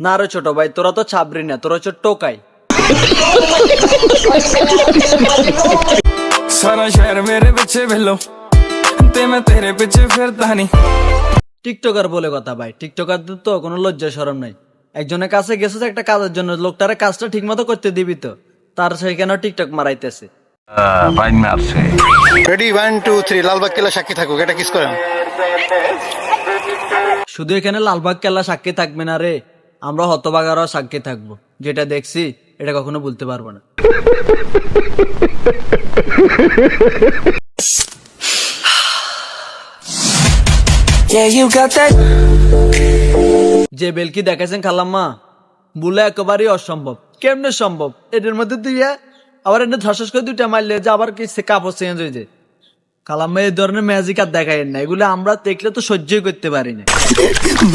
না রে ছোট ভাই তোরা তো ছাবরি না তোরা হচ্ছে টোকাই। সারা শহর মেরে পিছে ভেলো তে মে তেরে পিছে ফিরতা নি। টিকটকার বলে কথা ভাই টিকটকার তো কোনো লজ্জা শরম নাই। একজনের কাছে গেছে একটা কাজের জন্য লোকটারে কাজটা ঠিকমতো করতে দিবি তো তার সেখানে টিকটক মারাইতেছে? বাইন মারছে। Ready one two three Lalbagh Kella সাক্ষী থাকুক এটা কিস করেন? শুধু এখানে লালবাগ কেলা সাক্ষী থাকবে না রে। আমরা হতবাগারও সাক্ষী থাকব। যেটা দেখছি এটা কখনো বলতে পারব না। যে বেলকি দেখাইছেন খালাম্মা বলে একেবারেই অসম্ভব। কেমনে সম্ভব? এটার মধ্যে দিয়ে আবার এনে ধসাস করে দুইটা মারলে যে আবার কি সে কাপড় চেঞ্জ হয়ে যায়। কালাম ভাই এই ধরনের ম্যাজিক আর দেখায়েন না। এগুলো আমরা দেখলে তো সহ্যই করতে পারি না।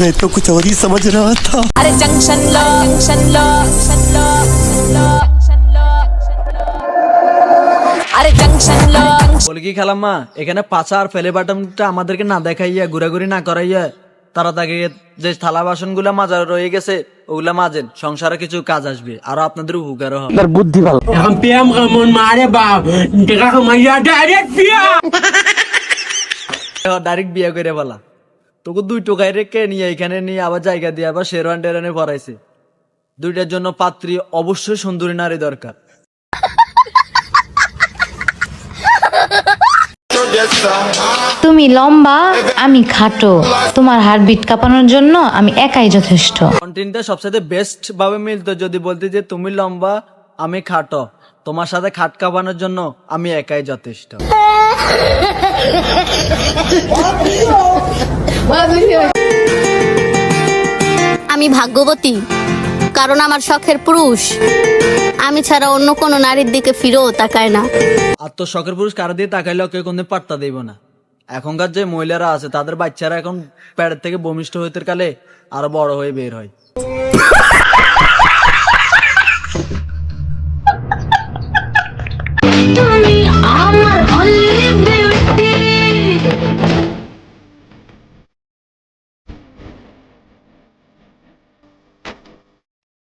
मैं तो कुछ और ही समझ रहा था। अरे जंक्शन लो जंक्शन लो जंक्शन বলি কি খালাম্মা এখানে পাচার ফেলে বাটনটা আমাদেরকে না দেখাইয়া ঘোরাঘুরি না করাইয়া তারা তাকে যে থালা বাসনগুলা মাজা রয়ে গেছে ওগুলা মাজেন সংসারে কিছু কাজ আসবে আর আপনাদের উপকারও হবে। এখন পিয়াম কামন মারে বাপ? কামাইয়া ডাইরেক্ট বিয়ে। করে বলা। তোকে দুই টোকাই রেখে নিয়ে এখানে নিয়ে আবার জায়গা দিয়ে আবার শেরওয়ান টেরানে পড়াইছে দুইটার জন্য পাত্রী অবশ্যই সুন্দরী নারী দরকার। তুমি লম্বা আমি খাটো। তোমার হার্টবিট কাঁপানোর জন্য আমি একাই যথেষ্ট। কন্টেন্টটা সবসাথে বেস্ট ভাবে মিলতো যদি বলতে যে তুমি লম্বা আমি খাটো। তোমার সাথে খাট কাঁপানোর জন্য আমি একাই যথেষ্ট। আমি ভাগ্যবতী কারণ আমার শখের পুরুষ। আমি ছাড়া অন্য কোনো নারীর দিকে ফিরেও তাকায় না। আর তো শখের পুরুষ কারও দিয়ে তাকাইলেও কেউ কোনদিন পাত্তা দেব না। এখনকার যে মহিলারা আছে তাদের বাচ্চারা এখন প্যাডের থেকে বমিষ্ঠ হইতে কালে আরও বড় হয়ে বের হয়।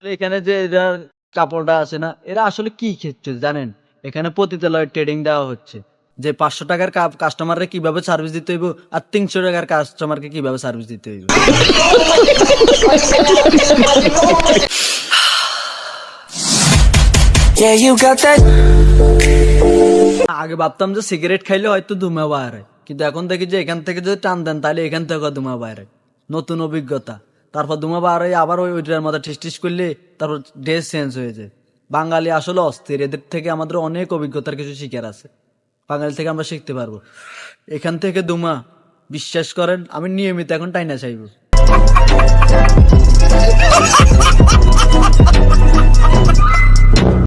এখানে যে এরা কাপড়টা আছে না এরা আসলে কি খেচ্ছে জানেন? এখানে পতিতালয় ট্রেডিং দেওয়া হচ্ছে। যে পাঁচশো টাকার কাস্টমাররা কীভাবে সার্ভিস দিতে হইব আর তিনশো টাকার কাস্টমারকে কীভাবে সার্ভিস দিতে হইব? আগে ভাবতাম যে সিগারেট খাইলে হয়তো ধুমা বাইর হয় কিন্তু এখন দেখি যে এখান থেকে যদি টান দেন তাহলে এখান থেকে ধুমা বাইর। নতুন অভিজ্ঞতা। তারপর ধুমা হয়ে আবার ওই ওইটার মধ্যে টিস টিস করলে তারপর ড্রেস চেঞ্জ হয়ে যায়। বাঙালি আসলে অস্থির। এদের থেকে আমাদের অনেক অভিজ্ঞতার কিছু শিকার আছে। বাঙালি থেকে আমরা শিখতে পারব। এখান থেকে দুমা, বিশ্বাস করেন, আমি নিয়মিত এখন টাইনা চাইব।